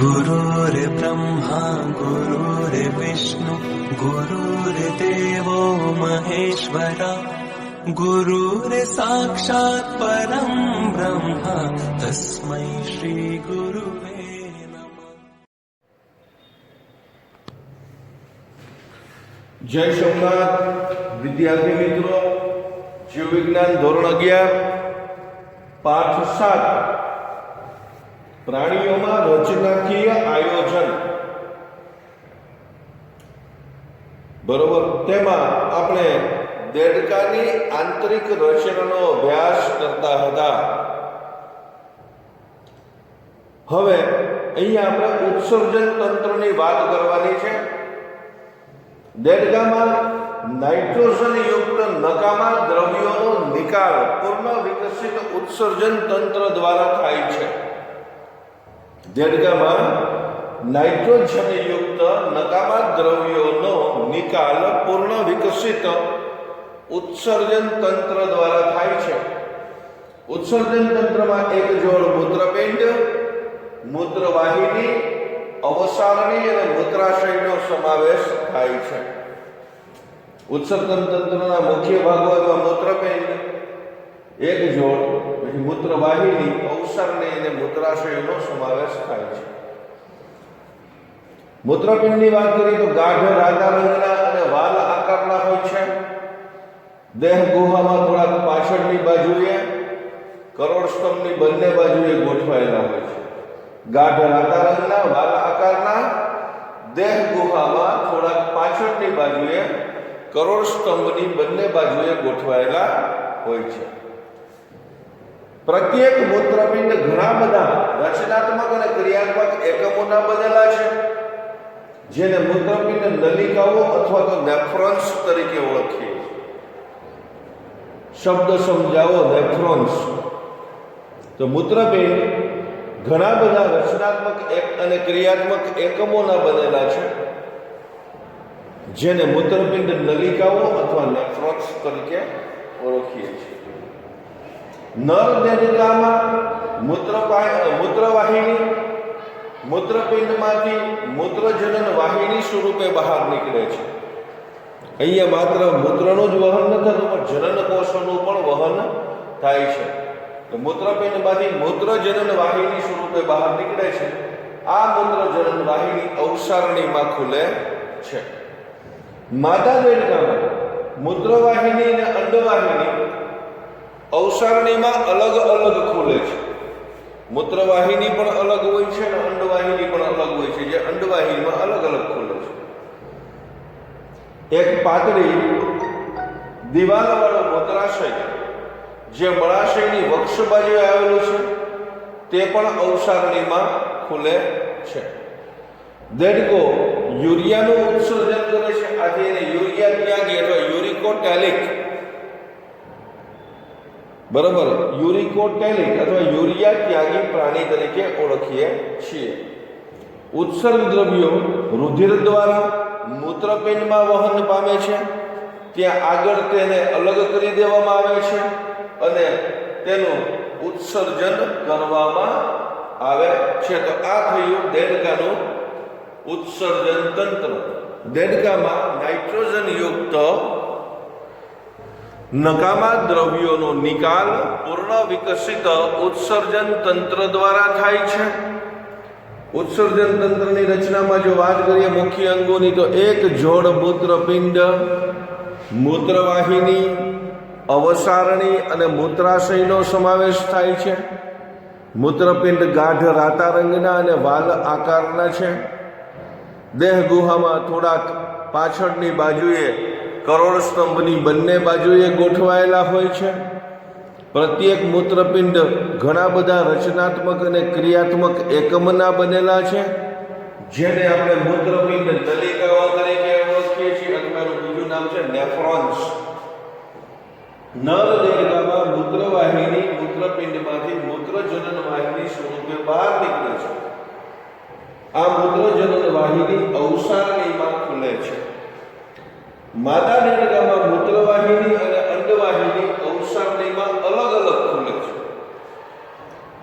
गुरुर्ब्रह्मा गुरुर्विष्णु गुरुर्देवो महेश्वरा गुरुर्साक्षात् परं ब्रह्म तस्मै श्रीगुरुवे नमः જય સોમનાથ વિદ્યાર્થી મિત્રો જીવ વિજ્ઞાન ધોરણ અગિયાર પાઠ સાત પ્રાણીઓમાં રચનાકીય આયોજન. બરોબર. તેમાં આપણે દેડકાની આંતરિક રચનાનો અભ્યાસ કરતા હતા. હવે અહીંયા આપણે ઉત્સર્જન તંત્રની વાત કરવાની છે. દેડકામાં નાઇટ્રોજન યુક્ત નકામા દ્રવ્યોનો નિકાલ પૂર્ણ વિકસિત ઉત્સર્જન તંત્ર દ્વારા થાય છે. દેડકામાં નાઇટ્રોજન યુક્ત નકામા દ્રવ્યોનો નિકાલ પૂર્ણ વિકસિત ઉત્સર્જન તંત્ર દ્વારા થાય છે. ઉત્સર્જન તંત્રમાં એક જોડ મૂત્રપિંડ, મૂત્રવાહિની, અવસારણી અને મૂત્રાશયનો સમાવેશ થાય છે. ઉત્સર્જન તંત્રના મુખ્ય ભાગો એમાં મૂત્રપિંડ, એક જોડ મૂત્રવાહિની અવસારણી અને મૂત્રાશયનો સમાવેશ થાય છે. મૂત્રપિંડની વાત કરીએ તો ગાઢ રાધા રંગના અને વાલ આકારના હોય છે. દેહ ગુહામાં થોડાક પાછળની બાજુએ, કરોડ સ્તંભની બંને બાજુએ ગોઠવાયેલા હોય છે. ગાઢ રાધા રંગના વાલ આકારના, દેહ ગુહામાં થોડાક પાછળની બાજુએ, કરોડ સ્તંભની બંને બાજુએ ગોઠવાયેલા હોય છે. પ્રત્યેક મૂત્રપિંડ ઘણા બધા રચનાત્મક અને ક્રિયાત્મક એકમોના બનેલા છે. જેને મૂત્રપિંડ નલિકાઓ અથવા તો નેફ્રોન્સ તરીકે ઓળખીએ શબ્દ સમજાવો, નેફ્રોન્સ. તો મૂત્રપિંડ ઘણા બધા રચનાત્મક એક અને ક્રિયાત્મક એકમોના બનેલા છે, જેને મૂત્રપિંડ નલિકાઓ અથવા નેફ્રોન્સ તરીકે ઓળખીએ છીએ. નર દેડિકામાં મૂત્રપાય મૂત્રવાહિની, મૂત્રપિંડમાંથી મૂત્રજનન વાહિની સ્વરૂપે બહાર નીકળે છે. અહીંયા માત્ર મૂત્રનું જ વહન ન થતું, પણ જનન કોષોનું પણ વહન થાય છે. તો મૂત્રપિંડમાંથી મૂત્રજનન વાહિની સ્વરૂપે બહાર નીકળે છે. આ મૂત્રજનન વાહિની અવસારણીમાં ખુલે છે. માતા દેડકામાં મૂત્રવાહિની અને અંડવાહિની અવસારણીમાં અલગ અલગ ખુલે છે. મૂત્રવાહિની પણ અલગ હોય છે અને અંડવાહિની પણ અલગ હોય છે, જે અંડવાહિનીમાં અલગ અલગ ખુલે છે. એક પાતળી દિવાલવાળો મૂત્રાશય જે મળાશયની વક્ષ બાજુએ આવેલું છે, તે પણ અવસારણીમાં ખુલે છે. દેડકો યુરિયાનું ઉત્સર્જન કરે છે. એને યુરિયા ત્યાગી અથવા યુરિકોટેલિક. બરોબર. યુરિકોટેલિક અથવા યુરિયા ત્યાગી પ્રાણી તરીકે ઓળખીએ છીએ. ઉત્સર્ગ દ્રવ્યો રુધિર દ્વારા મૂત્રપિંડમાં વહન પામે છે. ત્યાં આગળ તેને અલગ કરી દેવામાં આવે છે અને તેનું ઉત્સર્જન કરવામાં આવે છે. તો આ થયું દેડકાનું ઉત્સર્જન તંત્ર. દેડકામાં નાઇટ્રોજન યુક્ત નકામા દ્રવ્યોનો નિકાલ પૂર્ણ વિકસિત ઉત્સર્જન તંત્ર દ્વારા થાય છે. ઉત્સર્જન તંત્રની રચનામાં જો વાત કરીએ મુખ્ય અંગોની, તો એક જોડ મૂત્રપિંડ, મૂત્રવાહિની, અવસારણી અને મૂત્રાશયનો સમાવેશ થાય છે. મૂત્રપિંડ ગાઢ રાતા રંગના અને વાલ આકારના છે. દેહ ગુહામાં થોડાક પાછળની બાજુએ કરોડ સ્તંભની બંને બાજુએ ગોઠવાયેલા હોય છે. પ્રત્યેક મૂત્રપિંડ ઘણા બધા રચનાત્મક અને ક્રિયાત્મક એકમના બનેલા છે. જેને આપણે મૂત્રપિંડ નલિકાઓ તરીકે ઓળખીએ છીએ અથવા બીજું નામ છે નેફ્રોન્સ. નર દેડકામાં મૂત્રવાહિની મૂત્રપિંડમાંથી મૂત્રજનન વાહિની સ્વરૂપે બહાર નીકળે છે. આ મૂત્રજનન વાહિની અવસારણીમાં ખુલે છે. માતા દેડકામાં મૂત્રવાહિની અને અંડવાહિની અવસારણીમાં અલગ અલગ ખુલે છે.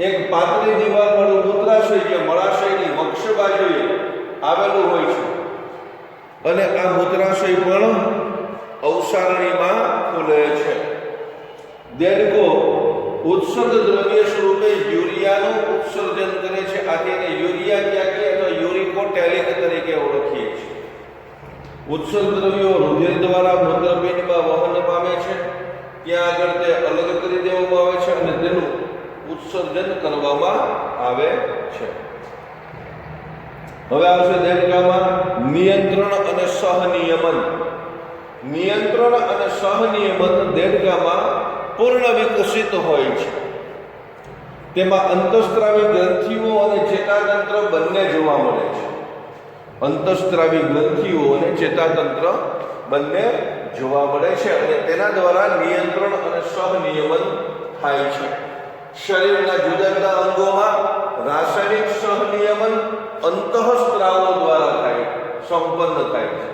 એક પાતળી દીવાલ વાળું મૂત્રાશય જે મળાશયની વક્ષ આવેલું હોય છે. અને આ મૂત્રાશય પણ અવસારણીમાં ખુલે છે. દેડકો ઉત્સર્ગ દ્રવ્ય સ્વરૂપે યુરિયાનું ઉત્સર્જન કરે છે આથી એને યુરિયા ક્યાંકી અથવા યુરિકોટેલિક તરીકે ઓળખીએ છીએ ઉત્સર્ગ દ્રવ્યો રુધિર દ્વારા મૂત્રપિંડમાં વહન પામે છે. ત્યાં આગળ તે અલગ કરી દેવામાં આવે છે અને તેનું ઉત્સર્જન કરવામાં આવે છે. હવે આવશે દેડકામાં નિયંત્રણ અને સહનિયમન. નિયંત્રણ અને સહનિયમન દેડકામાં પૂર્ણ વિકસિત હોય છે. તેમાં અંતઃસ્ત્રાવી ગ્રંથિઓ અને ચેતાતંત્ર બંને જોવા મળે છે. અંતસ્ત્રાવી ગ્રંથિઓ અને ચેતાતંત્ર બંને જોવા મળે છે અને તેના દ્વારા નિયંત્રણ અને સહનિયમન થાય છે. શરીરના જુદા જુદા અંગોમાં રાસાયણિક સહનિયમન અંતઃસ્ત્રાવો દ્વારા થાય, સંપન્ન થાય છે.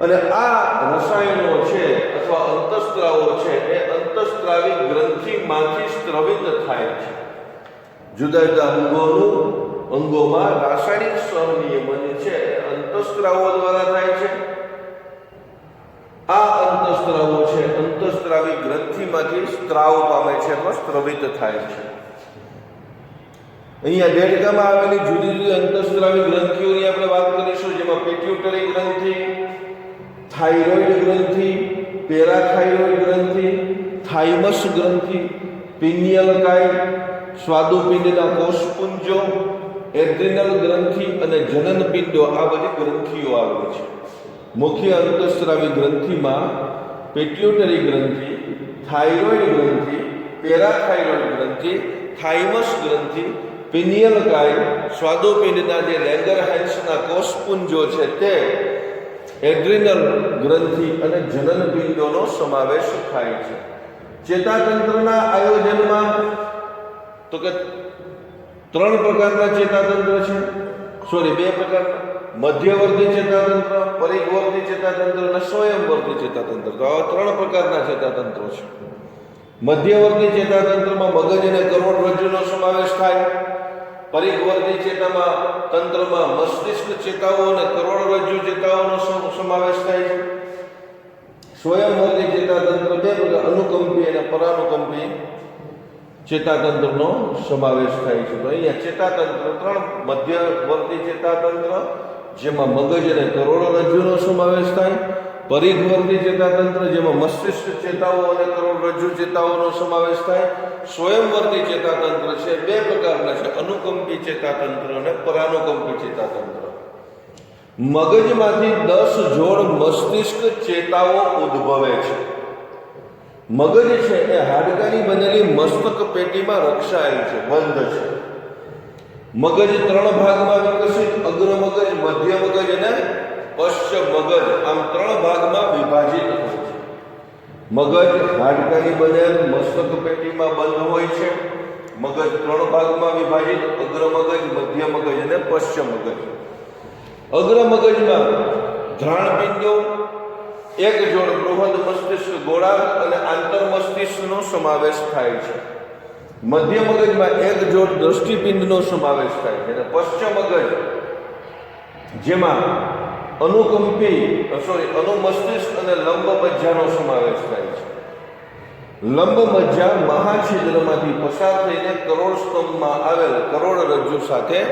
અને આ રસાયણો છે અથવા અંતઃસ્ત્રાવો છે એ અંતઃસ્ત્રાવી ગ્રંથિમાંથી સ્ત્રવિત થાય છે. જુદા જુદા અંગોનું અંગોમાં રાસાયણિક સહનિયમન છે, અંતઃસ્ત્રાવો દ્વારા થાય છે. આ અંતઃસ્ત્રાવો છે, અંતઃસ્ત્રાવી ગ્રંથિમાંથી સ્ત્રાવ પામે છે અથવા સ્ત્રવિત થાય છે. અહીંયા દેડકામાં આવેલી જુદી જુદી અંતઃસ્ત્રાવી ગ્રંથિઓની આપણે વાત કરીશું, જેમાં પેટ્યુટરી ગ્રંથિ થાઇરોઇડ ગ્રંથિ પેરાથાઇરોઇડ ગ્રંથિ થાઇમસ ગ્રંથિ પિન્યલકાય સ્વાદુપિંડના કોષપુંજો એડ્રિનલ ગ્રંથિ અને જનનપિંડો આ બધી ગ્રંથિઓ આવેલી છે. મુખ્ય અંતઃસ્રાવી ગ્રંથિમાં પેટ્યુટરી ગ્રંથિ થાઇરોઇડ ગ્રંથિ પેરાથાઇરોઇડ ગ્રંથિ થાઇમસ ગ્રંથિ પિનિયલ કાય સ્વાદુપિંડના જે લેંગરહાઇન્સના કોષપુંજો છે તે એડ્રિનલ ગ્રંથિ અને જનનપિંડોનો સમાવેશ થાય છે. ચેતાતંત્રના આયોજનમાં તો કે ત્રણ પ્રકારના ચેતાતંત્ર છે. સોરી બે પ્રકારના. મધ્યવર્તી ચેતાતંત્ર પરિઘવર્તી ચેતાતંત્ર અને સ્વયંવર્તી ચેતાતંત્ર. તો આવા ત્રણ પ્રકારના ચેતાતંત્રો છે. મધ્યવર્તી ચેતાતંત્રમાં મગજ અને કરોડરજ્જુનો સમાવેશ થાય. પરિઘવર્તી ચેતામાં તંત્રમાં મસ્તિષ્ક ચેતાઓ અને કરોડરજ્જુ ચેતાઓનો સમ- સમાવેશ થાય છે. સ્વયંવર્તી ચેતાતંત્ર બે પ્રકાર અનુકંપી અને પરાનુકંપી. ચેતાતંત્રનો સમાવેશ થાય છે. તો અહીંયા ચેતાતંત્ર, ત્રણ મધ્યવર્તી ચેતાતંત્ર, જેમાં મગજ અને કરોડરજ્જુનો સમાવેશ થાય. પરિઘવર્તી ચેતાતંત્ર, જેમાં મસ્તિષ્ક ચેતાઓ અને કરોડરજ્જુ ચેતાઓનો સમાવેશ થાય. સ્વયંવર્તી ચેતાતંત્ર છે, બે પ્રકારના છે. અનુકંપી ચેતાતંત્ર અને પરાનુકંપી ચેતાતંત્ર. મગજમાંથી દસ જોડ મસ્તિષ્ક ચેતાઓ ઉદ્ભવે છે. મગજ છે એ હાડકાની બનેલી મસ્તક પેટીમાં રક્ષાયેલ છે, બંધ છે. મગજ ત્રણ ભાગમાં વિકસિત, અગ્ર મગજ, મધ્ય મગજ અને પશ્ચ મગજ. આમ ત્રણ ભાગમાં વિભાજિત હોય છે. મગજ હાડકાની બનેલ મસ્તક પેટીમાં બંધ હોય છે. મગજ ત્રણ ભાગમાં વિભાજિત, અગ્ર મગજ, મધ્ય મગજ અને પશ્ચ મગજ. અગ્ર મગજમાં ધ્રાણપિંડો એક જોડ બૃહદ મસ્તિષ્ક ગોળાર્ધ અને આંતર મસ્તિષ્કનો સમાવેશ થાય છે. મધ્ય મગજમાં એક જોડ દ્રષ્ટિપિંડનો સમાવેશ થાય છે અને પશ્ચિમ મગજ, જેમાં અનુકંપી સોરી અનુમસ્તિષ્ક અને લંબ મજ્જાનો સમાવેશ થાય છે. લંબ મજ્જા મહાછિદ્રમાંથી પસાર થઈને કરોડ સ્તંભમાં આવેલ કરોડરજ્જુ સાથે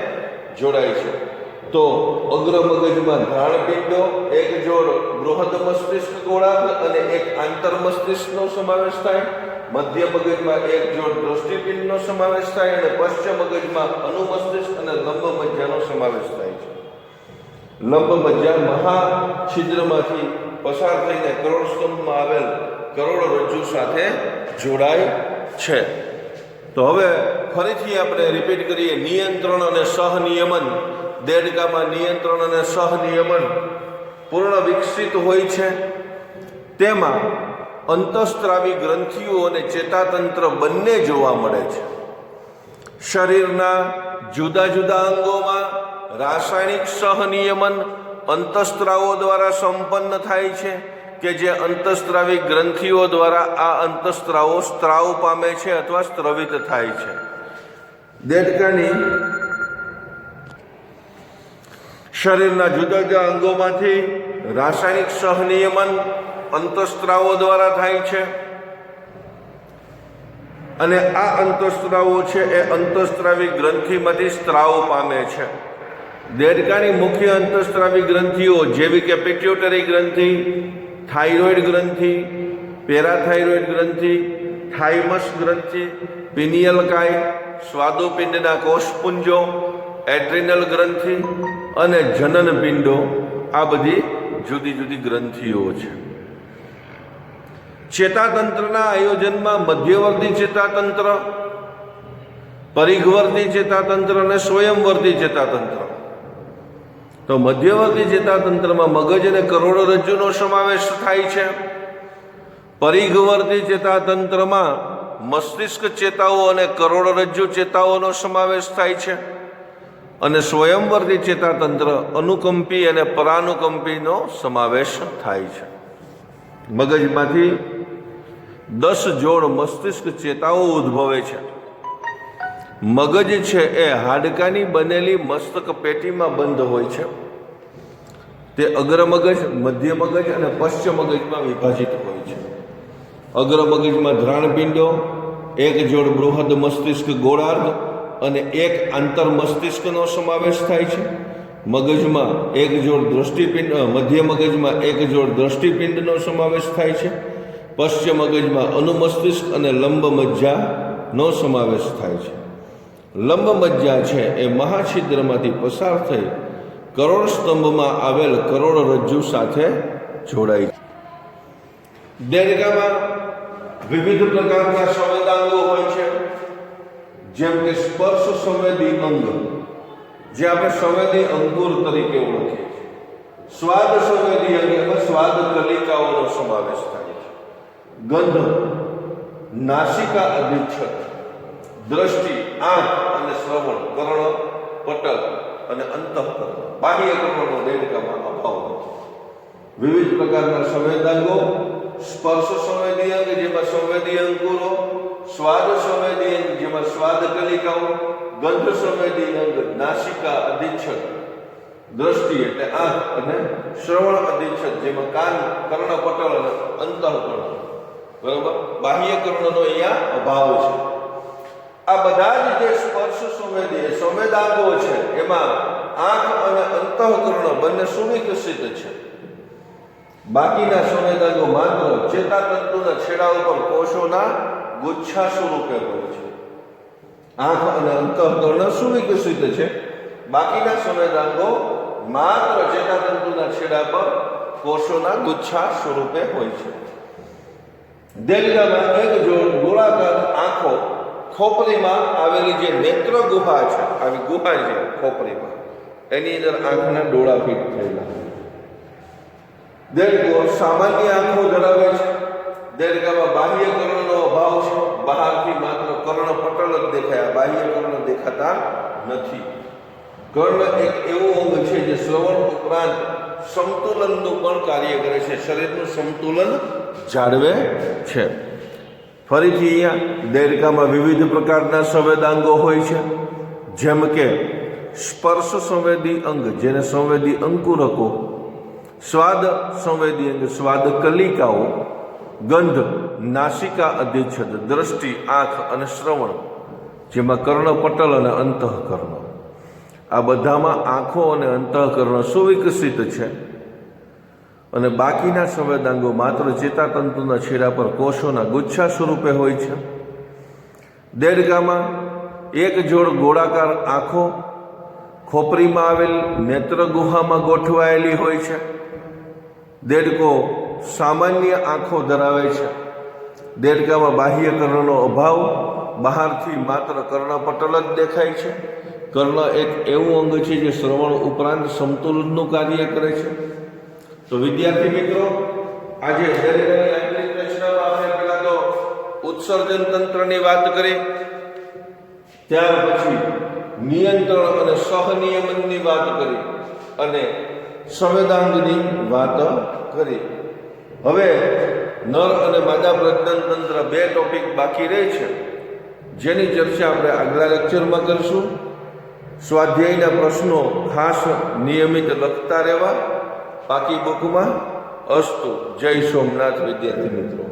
જોડાય છે. તો અગ્ર મગજમાં ધ્રાણપિંડો એક જોડ બૃહદ મસ્તિષ્ક ગોળાર્ધ અને એક આંતર મસ્તિષ્કનો સમાવેશ થાય. મધ્ય મગજમાં એક જોડ દૃષ્ટિપિંડનો સમાવેશ થાય અને પશ્ચિમ મગજમાં અનુમસ્તિષ્ક અને લંબ મજ્જાનો સમાવેશ થાય છે. લંબ મજ્જા મહાછિદ્રમાંથી પસાર થઈને કરોડ સ્તંભમાં આવેલ કરોડરજ્જુ સાથે જોડાય છે. તો હવે ફરીથી આપણે રિપીટ કરીએ, નિયંત્રણ અને સહનિયમન. દેડકામાં નિયંત્રણ અને સહનિયમન પૂર્ણ વિકસિત હોય છે. તેમાં અંતઃસ્ત્રાવી ગ્રંથિઓ અને ચેતાતંત્ર બંને જોવા મળે છે. શરીરના જુદા જુદા અંગોમાં રાસાયણિક સહનિયમન અંતઃસ્ત્રાવો દ્વારા સંપન્ન થાય છે કે જે અંતઃસ્ત્રાવી ગ્રંથિઓ દ્વારા આ અંતઃસ્ત્રાવો સ્ત્રાવ પામે છે અથવા સ્ત્રવિત થાય છે. દેડકાની શરીરના જુદા જુદા અંગોમાંથી રાસાયણિક સહનિયમન અંતસ્ત્રાવો દ્વારા થાય છે. અને આ અંતસ્ત્રાવો છે એ અંતસ્ત્રાવી ગ્રંથિમાંથી સ્ત્રાવ પામે છે. દેડકાની મુખ્ય અંતસ્ત્રાવી ગ્રંથિઓ જેવી કે પિટ્યુટરી ગ્રંથિ થાઇરોઇડ ગ્રંથિ પેરાથાઇરોઇડ ગ્રંથિ થાઇમસ ગ્રંથિ પિનિયલ સ્વાદુપિંડના કોષપુંજો, એડ્રિનલ ગ્રંથિ અને જનન પિંડો આ બધી જુદી જુદી ગ્રંથિઓ છે. ચેતાતંત્રના આયોજનમાં મધ્યવર્તી ચેતાતંત્ર, પરિઘવર્તી ચેતાતંત્ર અને સ્વયંવર્તી ચેતાતંત્ર. તો મધ્યવર્તી ચેતાતંત્રમાં મગજ અને કરોડરજ્જુનો સમાવેશ થાય છે. પરિઘવર્તી ચેતાતંત્રમાં મસ્તિષ્ક ચેતાઓ અને કરોડરજ્જુ ચેતાઓનો સમાવેશ થાય છે. અને સ્વયંવર્તી ચેતાતંત્ર અનુકંપી અને પરાનુકંપીનો સમાવેશ થાય છે. મગજમાંથી દસ જોડ મસ્તિષ્ક ચેતાઓ ઉદ્ભવે છે. મગજ છે એ હાડકાની બનેલી મસ્તક પેટીમાં બંધ હોય છે. તે અગ્ર મગજ, મધ્ય મગજ અને પશ્ચિમ મગજમાં વિભાજિત હોય છે. અગ્ર મગજમાં ધ્રાણપિંડો એક જોડ બૃહદ મસ્તિષ્ક ગોળાર્ધ અને એક આંતર મસ્તિષ્કનો સમાવેશ થાય છે. મગજમાં એક જોડ દ્રષ્ટિપિંડ મધ્ય મગજમાં એક જોડ દ્રષ્ટિપિંડનો સમાવેશ થાય છે. પશ્ચિમ મગજમાં અનુમસ્તિષ્ક અને લંબ મજ્જાનો સમાવેશ થાય છે. લંબ મજ્જા છે એ મહાછિદ્રમાંથી પસાર થઈ કરોડ સ્તંભમાં આવેલ કરોડરજ્જુ સાથે જોડાય દેડકામાં વિવિધ પ્રકારના સંવેદાંગો હોય છે. જેમ કે સ્પર્શ સંવેદી અંગ, જે આપણે સંવેદી અંગુર તરીકે ઓળખીએ છીએ. સ્વાદ સંવેદી અંગ સ્વાદ કલિકાઓનો સમાવેશ થાય છે. ગંધ, નાસિકા અધિચ્છદ, દ્રષ્ટિ, આંખ અને શ્રવણ, કર્ણ, પટલ અને અંતઃકરણ, બાહ્ય કર્ણનો દેડકામાં અભાવ વિવિધ પ્રકારના સંવેદાંગો સ્પર્શ સંવેદી અંગ, જેમાં સંવેદી અંકુરો સ્વાદ સંવેદી અંગ, જેમાં સ્વાદ કલિકાઓ, ગંધ સંવેદી અંગ, નાસિકા, અધિચ્છદ, દ્રષ્ટિ એટલે આંખ અને શ્રવણ અધિચ્છદ, જેમાં કાન, કર્ણપટલ અને અંતઃકર્ણ. બરાબર? બાહ્યકર્ણનો અહીંયા અભાવ છે. આ બધા જ જે સ્પર્શ સંવેદી સંવેદાંગો છે, એમાં આંખ અને અંતઃકર્ણ બંને સુવિકસિત છે. બાકીના સંવેદનો માત્ર ચેતાતંતુના છેડા ઉપર કોષોના ગુચ્છા સ્વરૂપે હોય છે. આંખ અને અંતઃકરણ સુવિકસિત છે. બાકીના સંવેદાંગો માત્ર ચેતાતંતુના છેડા પર કોષોના ગુચ્છા સ્વરૂપે હોય છે. દેલગામાં એક જોડ ગોળાકાર આંખો ખોપરીમાં આવેલી જે નેત્ર ગુહા છે, આવી ગુહા છે ખોપરીમાં. એની અંદર આંખના ડોળા ફીટ થયેલા. દેડકો સામાન્ય આંખો ધરાવે છે. દેડકામાં બાહ્ય કર્ણનો અભાવ છે. બહારથી માત્ર કર્ણ પટલ જ દેખાય. બાહ્ય કર્ણ દેખાતા નથી. કર્ણ એક એવું અંગ છે જે શ્રવણ ઉપરાંત સંતુલનનું પણ કાર્ય કરે છે. શરીરનું સંતુલન જાળવે છે. ફરીથી અહીંયા દેડકામાં વિવિધ પ્રકારના સંવેદાંગો હોય છે. જેમ કે સ્પર્શ સંવેદી અંગ, જેને સંવેદી અંકુરકો સ્વાદ સંવેદી અંગ સ્વાદ કલિકાઓ, ગંધ, નાસિકા અધિચ્છદ, દ્રષ્ટિ, આંખ અને શ્રવણ, જેમાં કર્ણપટલ અને અંતઃકર્ણ. આ બધામાં આંખો અને અંતઃકર્ણ સુવિકસિત છે. અને બાકીના સંવેદાંગો માત્ર ચેતાતંતુના છેડા પર કોષોના ગુચ્છા સ્વરૂપે હોય છે. દેડકામાં એક જોડ ગોળાકાર આંખો, ખોપરીમાં આવેલ નેત્ર ગુહામાં ગોઠવાયેલી હોય છે. દેડકો સામાન્ય આંખો ધરાવે છે. દેડકામાં બાહ્ય કર્ણનો અભાવ બહારથી માત્ર કર્ણપટલ જ દેખાય છે. કર્ણ એક એવું અંગ છે જે શ્રવણ ઉપરાંત સંતુલનનું કાર્ય કરે છે. તો વિદ્યાર્થી મિત્રો, આજે આંતરિક રચનામાં આપણે પહેલા તો ઉત્સર્જન તંત્રની વાત કરી. ત્યાર પછી નિયંત્રણ અને સહનિયમનની વાત કરી. અને સંવેદાંગની વાત કરી. હવે નર અને માદા પ્રજનન તંત્ર બે ટોપિક બાકી રહે છે. જેની ચર્ચા આપણે આગલા લેક્ચરમાં કરીશું. સ્વાધ્યાયના પ્રશ્નો ખાસ નિયમિત લખતા રહેવા. બાકી બુકમાં અસ્તુ. જય સોમનાથ, વિદ્યાર્થી મિત્રો.